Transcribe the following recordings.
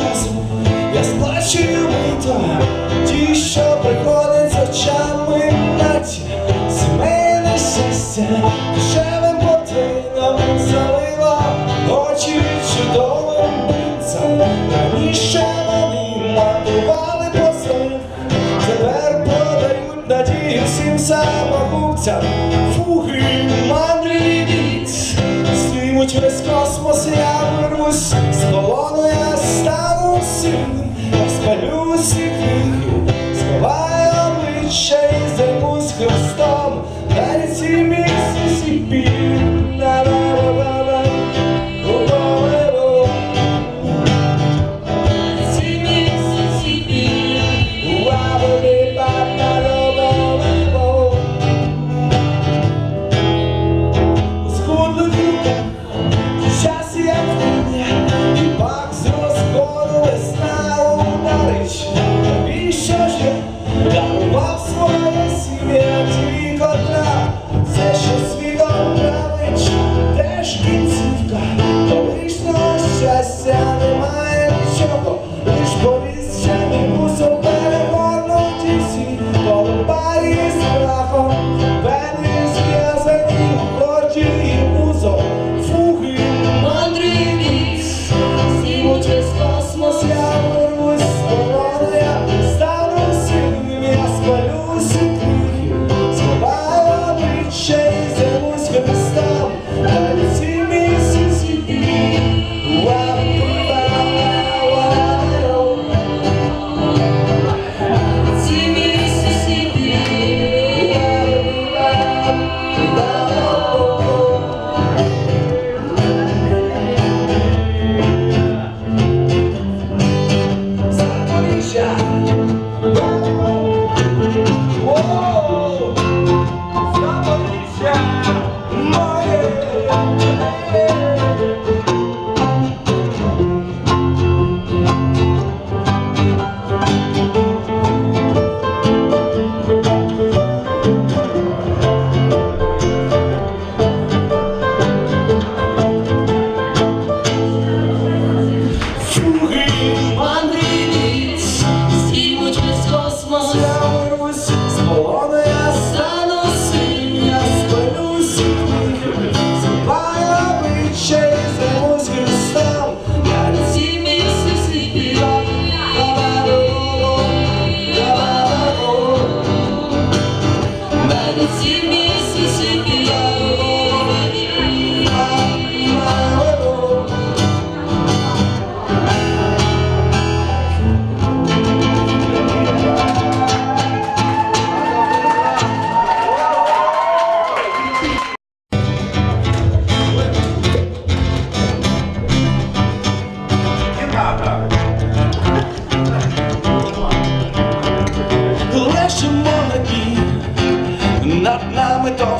щоразу я сплачую мито, ті, що приходить з очами наті, сімейне щастя, душевим потрійном залило очі чудовим принцем. Раніше вони матували позив, тепер продають надію всім самогубцям. Фуги, Знімуть весь космос, я вирвусь з полону, я стану сильним, спалю всі книги, сховаю обличчя і займусь Христом, на ріці Мississippi. Фуги,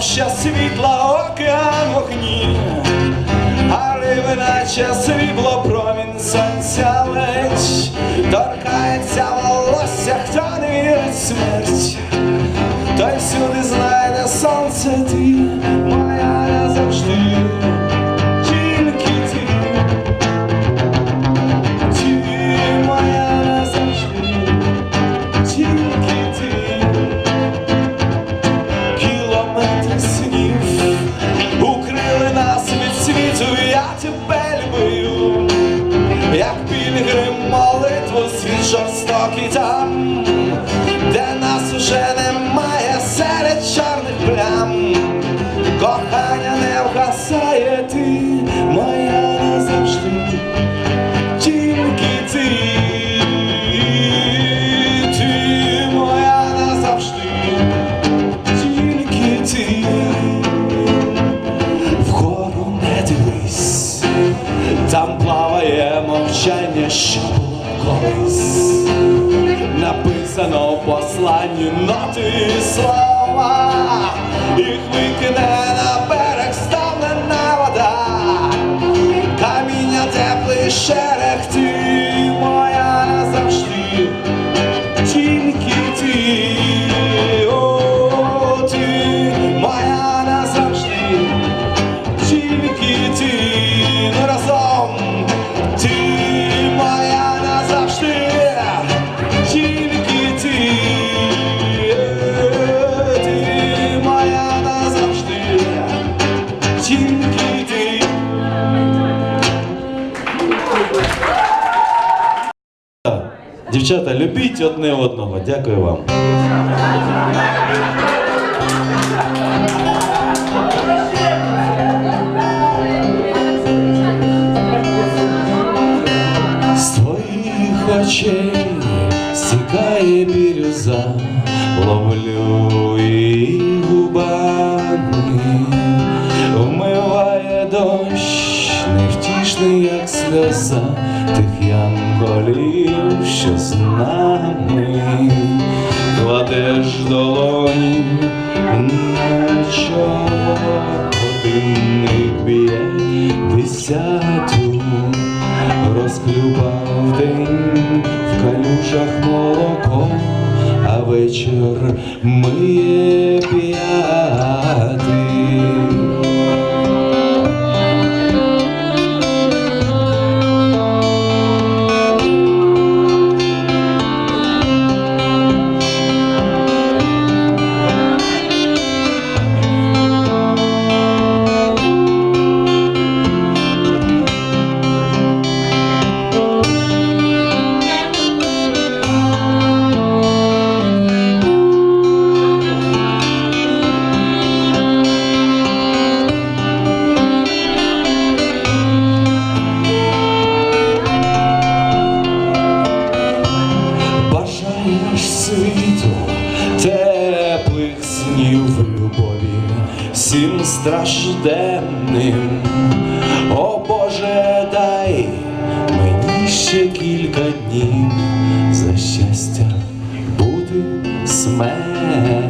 товща світла океан вогні, але виначе світло промінь сонця ледь. Торкається волосся, хто не вірить смерть, той всюди знайде сонце ти, моя назавжди, як пілігрим молитву світ жорстокий там, де нас уже немає серед чорних плям, мовчання, що було колись. Написано в посланні ноти і слова, їх викине на берег ставлена вода каміння теплий шерех, Дівчата, любіть одне одного. Дякую вам. долоні, наче годинник б'є. Десяту, розклюпав день в калюшах молоко, а вечір миє п'ять. цим страшденним, о Боже, дай мені ще кілька днів за щастя бути смерть.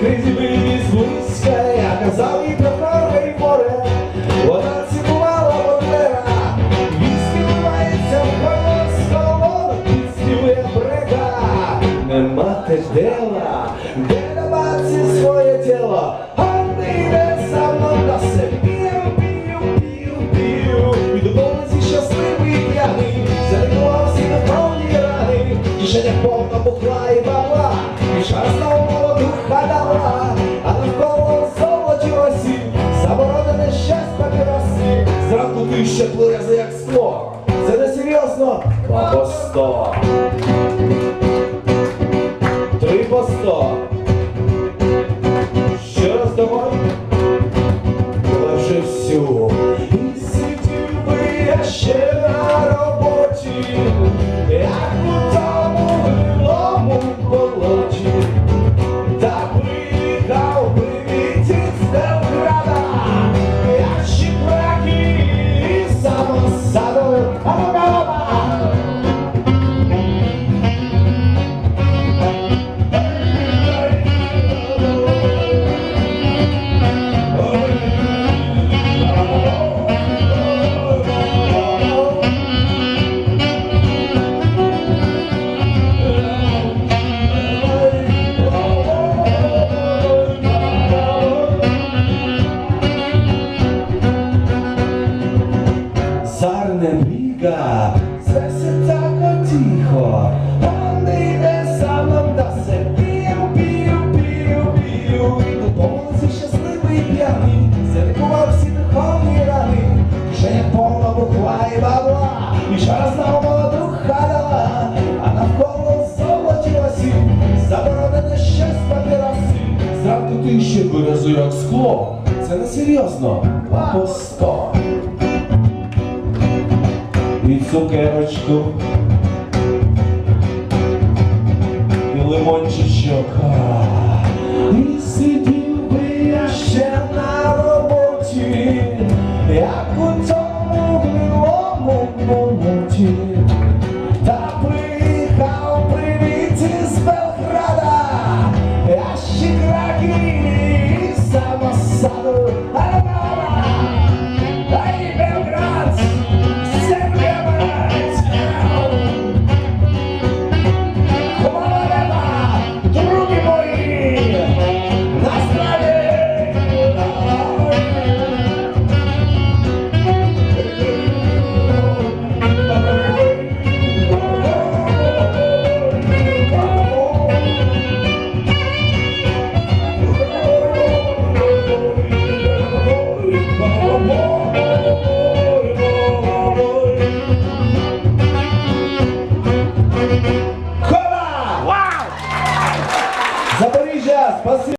Кризі вивіз близька, я казав і сто. Три по сто. що як скло, це не серйозно, а по сто. І цукерочку, і лимончичок. Summer,